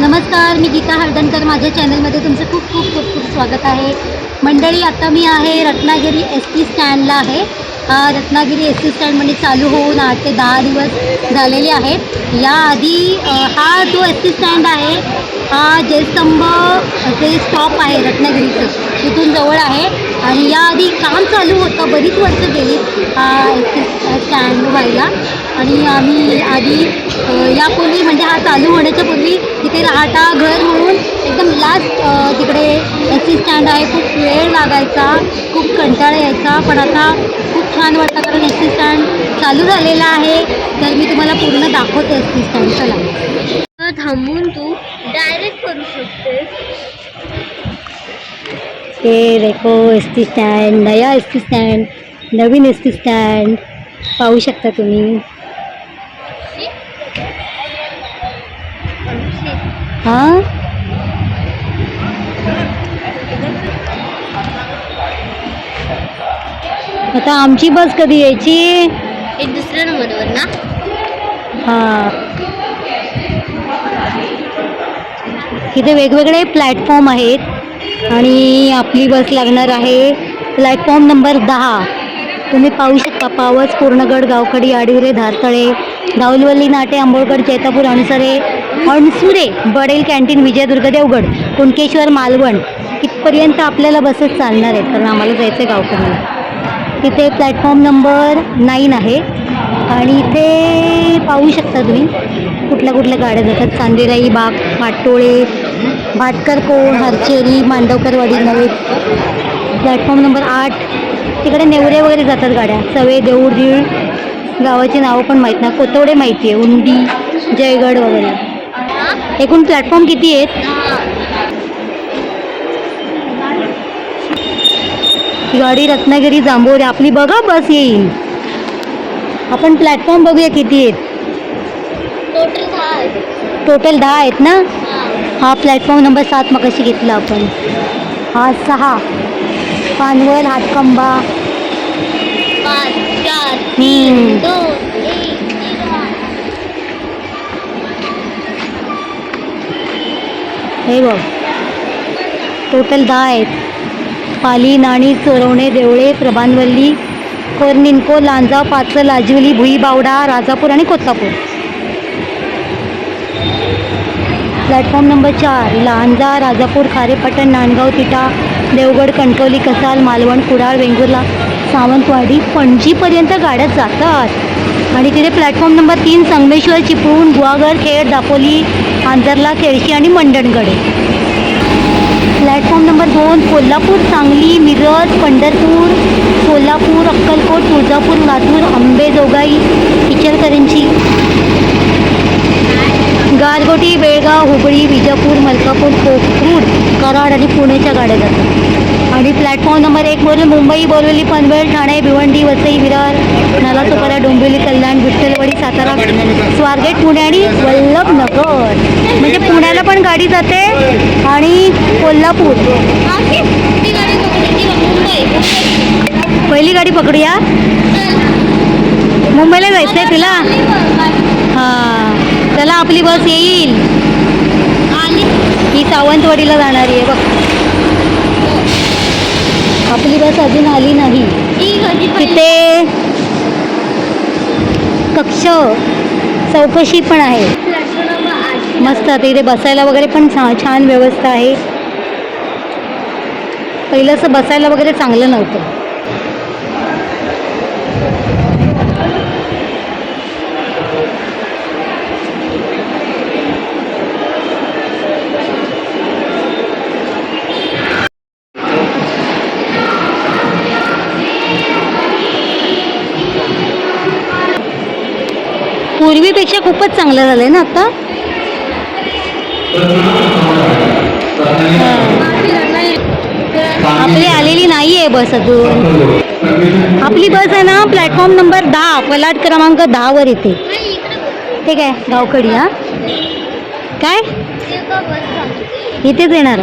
नमस्कार मी गीता हळदणकर माझ्या चॅनलमध्ये तुमचं खूप खूप खूप खूप स्वागत आहे. मंडळी आता मी आहे रत्नागिरी एस टी स्टँडला आहे. हा रत्नागिरी एस टी स्टँड म्हणजे चालू होऊन आठ ते दहा दिवस झालेले आहेत. याआधी हा जो एस टी स्टँड आहे हा जयस्तंभ जे स्टॉप आहे रत्नागिरीचं तिथून जवळ आहे. आणि याआधी काम चालू होतं बरीच वर्ष गेली हा एस टी स्टँड व्हायला. आणि आम्ही आधी यापूर्वी म्हणजे हा चालू होण्याच्या पूर्वी तिथे राहता घर म्हणून एकदम लास्ट तिकडे एस टी स्टँड आहे. खूप वेळ लागायचा खूप कंटाळा यायचा. पण आता खूप छान वाटतं कारण एस टी स्टँड चालू झालेला आहे. तर मी तुम्हाला पूर्ण दाखवते एस टी स्टँड चला थांबून तू डायरेक्ट करू शकतेस. हे देखो एस टी स्टँड नया एस टी स्टँड नवीन एस टी स्टँड पाहू शकता तुम्ही. हां? आता आमची बस कधी यायची? एक दुसऱ्या नंबरवर ना? हां. इथे वेगवेगळे प्लॅटफॉर्म आहेत आणि आपली बस लागणार आहे. प्लॅटफॉर्म नंबर दहा. तुम्ही पाहू शकता पावस पूर्णगड गावखडी आडिवरे धारतळे दाऊलवल्ली नाटे आंबोळगड जैतापूर अणसरे अणसुरे बडेल कॅन्टीन विजयदुर्ग देवगड कुणकेश्वर मालवण इथपर्यंत आपल्याला बसेस चालणार आहेत. कारण आम्हाला जायचं आहे गावकडे तिथे प्लॅटफॉर्म नंबर नाईन आहे. आणि इथे पाहू शकता तुम्ही कुठल्या कुठल्या गाड्या जातात. चांदेराई बाग पाटोळे भाटकर कोण हरचेरी मांडवकरवाडी नवे. प्लॅटफॉर्म नंबर आठ. तिकडे नेवरे वगैरे जातात गाड्या. सवे देऊळ दीळ. गावाची नावं पण माहीत ना कोतवडे माहिती आहे उंडी जयगड वगैरे. एकूण प्लॅटफॉर्म किती आहेत? गाडी रत्नागिरी जांभोरे आपली बघा बस येईल. आपण प्लॅटफॉर्म बघूया किती आहेत. टोटल दहा आहेत. ना? हा. प्लॅटफॉर्म नंबर सात मगाशी घेतला आपण. हा सहा. पानवल हातकंबा चार हम्म. दोन हे बघ. टोटल दहा आहेत. पाली नाणी चोरवणे देवळे प्रभानवल्ली कोरनिनको लांजा पाचल लाजवली भुईबावडा राजापूर आणि कोत्तापूर प्लॅटफॉर्म नंबर चार लांजा राजापूर खारेपटण नांदगाव तिटा देवगड कणकवली कसाल मालवण कुडाळ वेंगुर्ला सावंतवाडी पणजीपर्यंत गाड्या जातात. आणि तिथे प्लॅटफॉर्म नंबर तीन संगमेश्वर चिपळूण गुहागर खेड दापोली आंतरला केळशी आणि मंडणगडे. प्लॅटफॉर्म नंबर दोन कोल्हापूर सांगली मिरज पंढरपूर सोलापूर अक्कलकोट तुळजापूर लातूर अंबेजोगाई इचलकरंजी. गारगोटी बेळगाव हुबळी विजापूर मलकापूर कोकरूड कराड आणि पुणेच्या गाड्या जातात. आणि प्लॅटफॉर्म नंबर एकवरून मुंबई बोरवली पनवेल ठाणे भिवंडी वसई विरार नालासोपारा डोंबिवली कल्याण विठ्ठलवाडी सातारा स्वारगेट पुणे आणि वल्लभनगर. म्हणजे पुण्याला पण गाडी जाते आणि कोल्हापूर. पहिली गाडी पकडूया. मुंबईला जायचं आहे तुला? हां. चला आपली बस येईल. ही सावंतवाडीला जाणारी आहे बघ. आपली बस अजून आली नाही. तिथे कक्ष चौकशी पण आहे. मस्त आता इथे बसायला वगैरे पण छा छान व्यवस्था आहे. पहिलं असं बसायला वगैरे चांगलं नव्हतं. पूर्वीपेक्षा खूपच चांगलं झालं आहे ना आता? आपली आलेली नाही आहे बस अजून. आपली बस आहे ना प्लॅटफॉर्म नंबर दहा पलाट क्रमांक दहावर येते. ठीक आहे गावकडी हा. काय. इथेच येणार.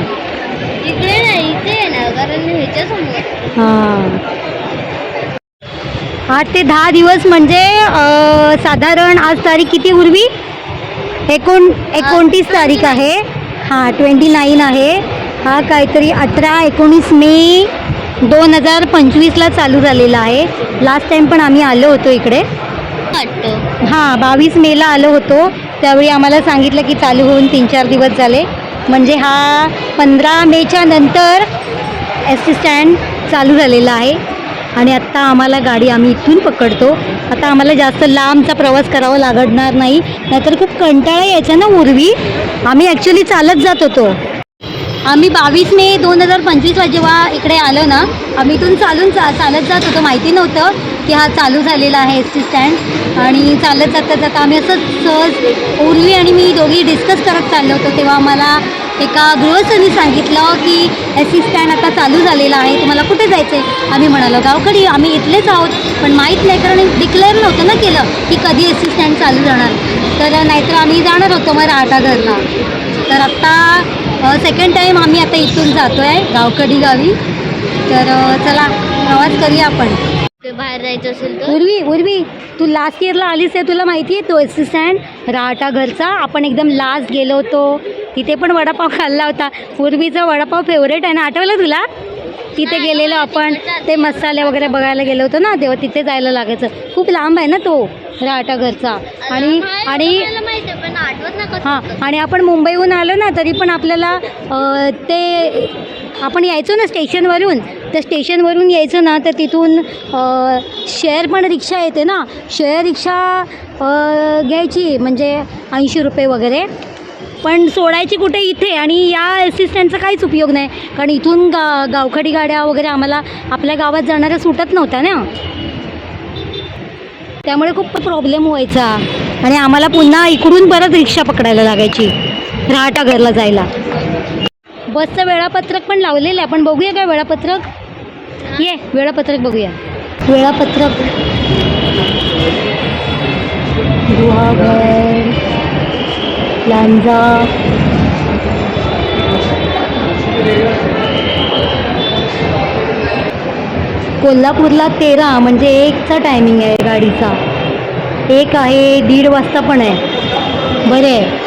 इकडे नाही इथे येणार कारण ह्याच्या समोर हां. आठ ते दहा दिवस म्हणजे साधारण आज तारीख किती पूर्वी एकोण एकोणतीस तारीख आहे. हां ट्वेंटी नाईन आहे. हा काहीतरी अठरा एकोणीस मे दोन हजार पंचवीसला चालू झालेला आहे. लास्ट टाईम पण आम्ही आलो होतो इकडे. हां बावीस मेला आलो होतो. त्यावेळी आम्हाला सांगितलं की चालू होऊन तीन चार दिवस झाले. म्हणजे हा पंधरा मेच्या नंतर एस टी स्टँड चालू झालेला आहे. आणि आत्ता आम्हाला गाडी आम्ही इथून पकडतो. आता आम्हाला जास्त लांबचा प्रवास करावा लागणार नाही. नाहीतर खूप कंटाळा यायचा ना उर्वी? आम्ही ॲक्च्युली चालत जात होतो. आम्ही बावीस मे दोन हजार पंचवीसला जेव्हा इकडे आलो ना आम्ही इथून चालून चा चालत जात होतो. माहिती नव्हतं. की हा चालू झालेला आहे एस टी स्टँड. आणि चालत जाता जाता आम्ही असंच सहज उर्वी आणि मी दोघी डिस्कस करत चाललो होतो तेव्हा आम्हाला एका गृहस्थांनी सांगितलं की एस टी स्टँड आता चालू झालेला आहे तुम्हाला कुठे जायचं आहे आम्ही म्हणालो गावकडी आम्ही इथलेच आहोत. पण माहीत नाही कारण डिक्लेअर नव्हतं ना केलं की कधी एस टी स्टँड चालू जाणार. तर नाहीतर आम्ही जाणार होतो मग राहटाघरला तर आत्ता सेकंड टाईम आम्ही आता इथून जातो आहे गावकडी गावी. तर चला प्रवास करूया आपण. ते बाहेर जायचं असेल तर? उर्वी उर्वी तू लास्ट इयरला आलीस आहे तुला माहिती आहे तो एस स्टँड राहटा घरचा आपण एकदम लास्ट गेलो होतो. तिथे पण वडापाव खाल्ला होता. उर्वीचा वडापाव फेवरेट आहे ना? आठवलं तुला? तिथे गेलेलो आपण. ते मसाले वगैरे बघायला गेलो होतो ना तेव्हा तिथे जायला लागायचं. खूप लांब आहे ना तो राहटा घरचा. आणि आणि हां आणि आपण मुंबईहून आलो ना तरी पण आपल्याला ते आपण यायचो ना स्टेशनवरून. तर स्टेशनवरून यायचं ना तर तिथून शेअर पण रिक्षा येते ना. शेअर रिक्षा घ्यायची म्हणजे ऐंशी रुपये वगैरे. पण सोडायची कुठे इथे? आणि या असिस्टंटचा काहीच उपयोग नाही. कारण इथून गा गावखडी गाड्या वगैरे आम्हाला आपल्या गावात जाणाऱ्या सुटत नव्हत्या ना. त्यामुळे खूप प्रॉब्लेम व्हायचा. आणि आम्हाला पुन्हा इकडून परत रिक्षा पकडायला लागायची. राहटा जायला. बसचं वेळापत्रक पण लावलेलं आहे. आपण बघूया काय वेळापत्रक? ये वेळापत्रक बघूया. वेळापत्रक. गुहागर लांजा. कोल्हापूरला तेरा म्हणजे एकचा टायमिंग आहे गाडीचा. एक आहे दीड वाजता पण आहे. बरे आहे.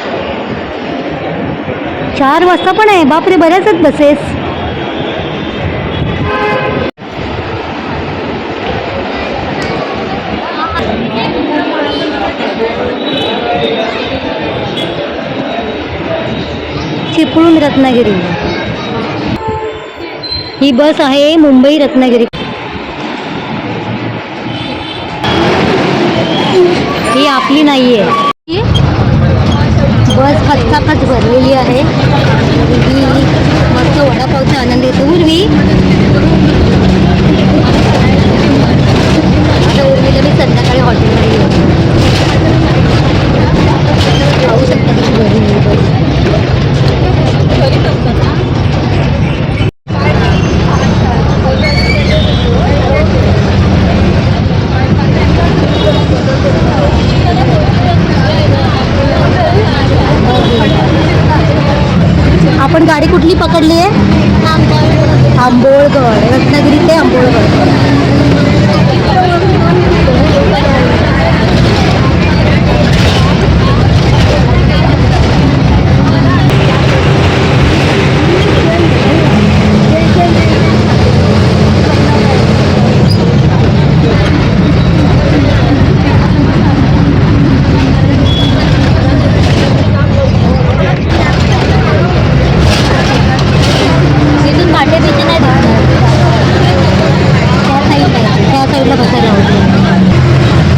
चार वाजता पण आहे. बापरे बऱ्याच आहेत बसेस चिपळूण रत्नागिरी. ही बस आहे मुंबई रत्नागिरी. ही आपली नाही आहे बस आलेली आहे. ही मस्त वडापावचा आनंद येतो. उर्वी आता उर्वीला मी संध्याकाळी हॉटेलमध्ये येऊ. खाऊ शकता तुम्ही. घरी ही बस आपण गाडी कुठली पकडली आहे आंबोळगड रत्नागिरी ते आंबोळगड इथून काटे बिचे नाही दिसणार त्या साईडला त्या साईडला बसायला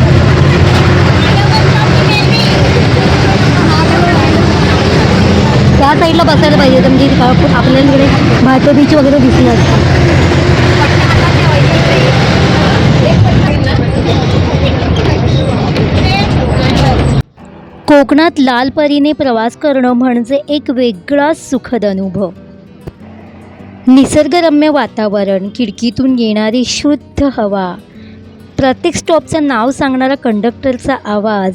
त्या साईडला बसायला पाहिजे होतं म्हणजे आपल्याला आपल्याकडे भारतीय बीच वगैरे दिसलं असतं कोकणात लाल परीने प्रवास करणं म्हणजे एक वेगळाच सुखद अनुभव. निसर्गरम्य वातावरण खिडकीतून येणारी शुद्ध हवा प्रत्येक स्टॉपचं नाव सांगणारा कंडक्टरचा आवाज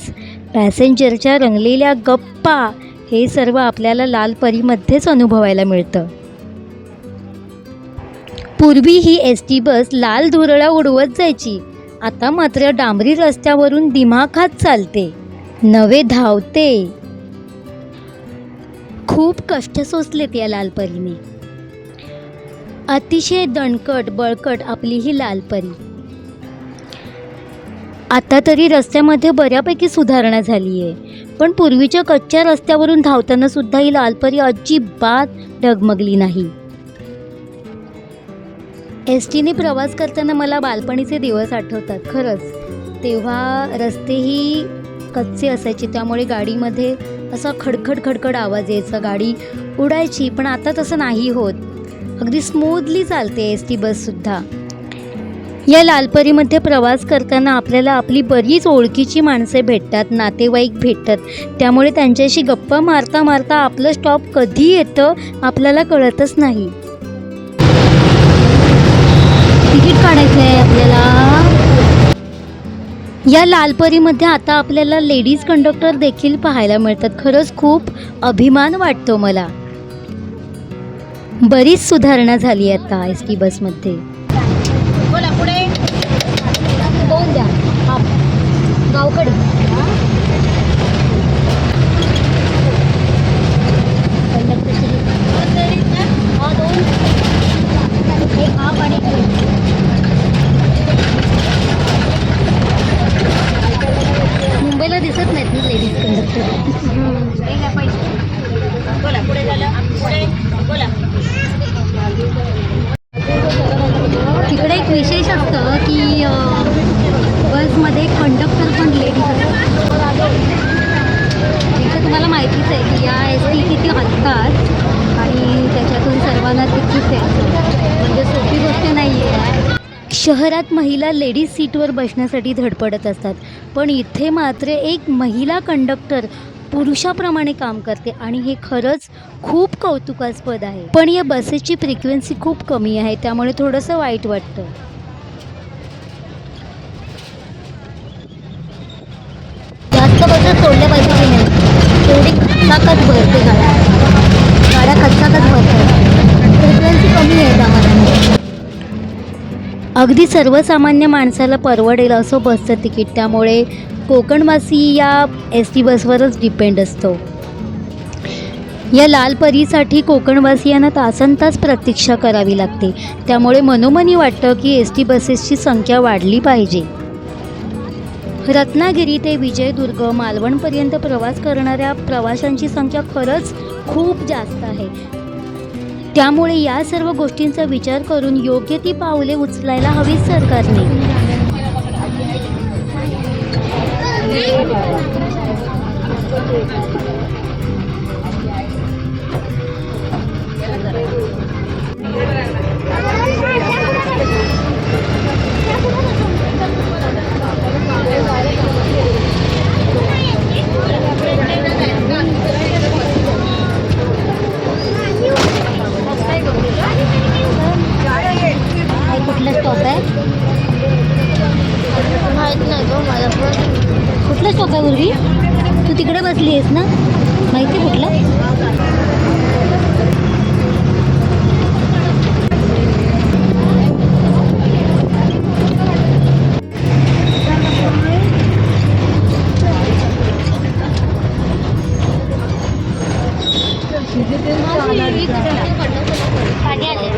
पॅसेंजरच्या रंगलेल्या गप्पा हे सर्व आपल्याला लालपरीमध्येच अनुभवायला मिळतं. पूर्वी ही एस टी बस लाल धुरळा उडवत जायची. आता मात्र डांबरी रस्त्यावरून दिमाखात चालते. नवे धावते. खूप कष्ट सोसलेत या लालपरीने अतिशय दणकट बळकट आपली ही लालपरी आता तरी रस्त्यामध्ये बऱ्यापैकी सुधारणा झाली आहे पण पूर्वीच्या कच्च्या रस्त्यावरून धावताना सुद्धा ही लालपरी अजिबात डगमगली नाही. एस टीने प्रवास करताना मला बालपणीचे दिवस आठवतात खरंच. तेव्हा रस्तेही कच्चे असायचे त्यामुळे गाडीमध्ये असा खडखड खडखड आवाज यायचा गाडी उडायची पण आता तसं नाही होत. अगदी स्मूथली चालते एस टी बससुद्धा. या लालपरीमध्ये प्रवास करताना आपल्याला आपली बरीच ओळखीची माणसे भेटतात नातेवाईक भेटतात. त्यामुळे त्यांच्याशी गप्पा मारता मारता आपलं स्टॉप कधी येतं आपल्याला कळतच नाही. तिकीट काढायचं आहे आपल्याला. या लालपरीमध्ये आता आपल्याला लेडीज कंडक्टर देखील पाहायला मिळतात. खरंच खूप अभिमान वाटतो मला. बरीच सुधारणा झाली आता एस टी बसमध्ये बोला पुढे दोन द्या गावकडी हा दोन एक हाफ आणि एक फुल. मुंबईला दिसत नाहीत ना लेडीज कंडक्टर हे घ्या पैसे बोला पुढे झालं पुढे बोला तिकडे एक विशेष असतं की अं, बसमध्ये कंडक्टर पण लेडीज असतात इथं तुम्हाला माहितीच आहे की या असतात आणि त्याच्यातून सर्वांना ते द्यायचं म्हणजे सोपी गोष्ट नाही आहे शहरात महिला लेडीज सीटवर बसण्यासाठी धडपडत असतात. पण इथे मात्र एक महिला कंडक्टर पुरुषाप्रमाणे काम करते आणि हे खरंच खूप कौतुकास्पद आहे. पण या बसेसची फ्रिक्वेन्सी खूप कमी आहे त्यामुळे थोडंसं वाईट वाटतं. जास्त बसेस सोडल्या पाहिजे की नाही? तेवढी ताकद भरते गाड्या खचाखच भरतात फ्रिक्वेन्सी कमी आहे त्यामध्ये अगदी सर्वसामान्य माणसाला परवडेल असं बसचं तिकीट. त्यामुळे कोकणवासी या एस टी बसवरच डिपेंड असतो. या लाल परीसाठी कोकणवासियांना तासन तास प्रतीक्षा करावी लागते. त्यामुळे मनोमनी वाटतं की एस टी बसेसची संख्या वाढली पाहिजे. रत्नागिरी ते विजयदुर्ग मालवणपर्यंत प्रवास करणाऱ्या प्रवाशांची संख्या खरंच खूप जास्त आहे. त्यामुळे या सर्व गोष्टींचा विचार करून योग्य ती पावले उचलायला हवीच सरकारने. काय कुठला तू तिकडे बसली आहेस ना? माहिती आहे कुठला? पाणी आले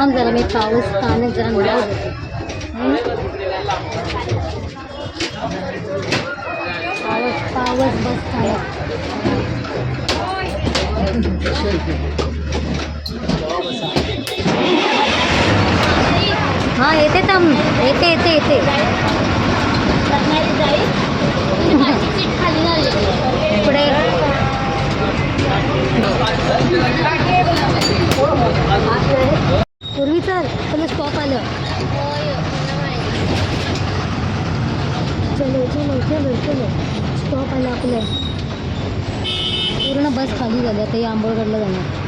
थांब जरा मी पाऊस पाण्यात जरा नाव पावस पावस बस खाण्यात हा येते थांब. येते येते येते रत्नागिरी जाईल माझी सीट खाली झाली पुढे पूर्वी चल तुला स्टॉप आलं चलो चलो चलो चलो स्टॉप आला आपलं पूर्ण बस आंबोळगडला जाणार.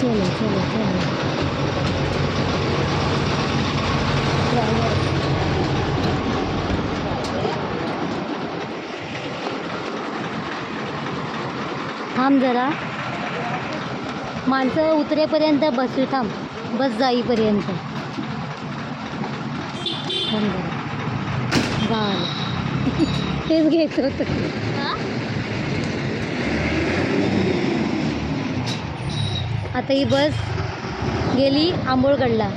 चलो चलो चलो. थांब जरा. माणसं उतरेपर्यंत बस थांब. बस जाईपर्यंत. थांब जरा. झालं तेच घ्यायचं होतं. आता ही बस गेली आंबोळगडला.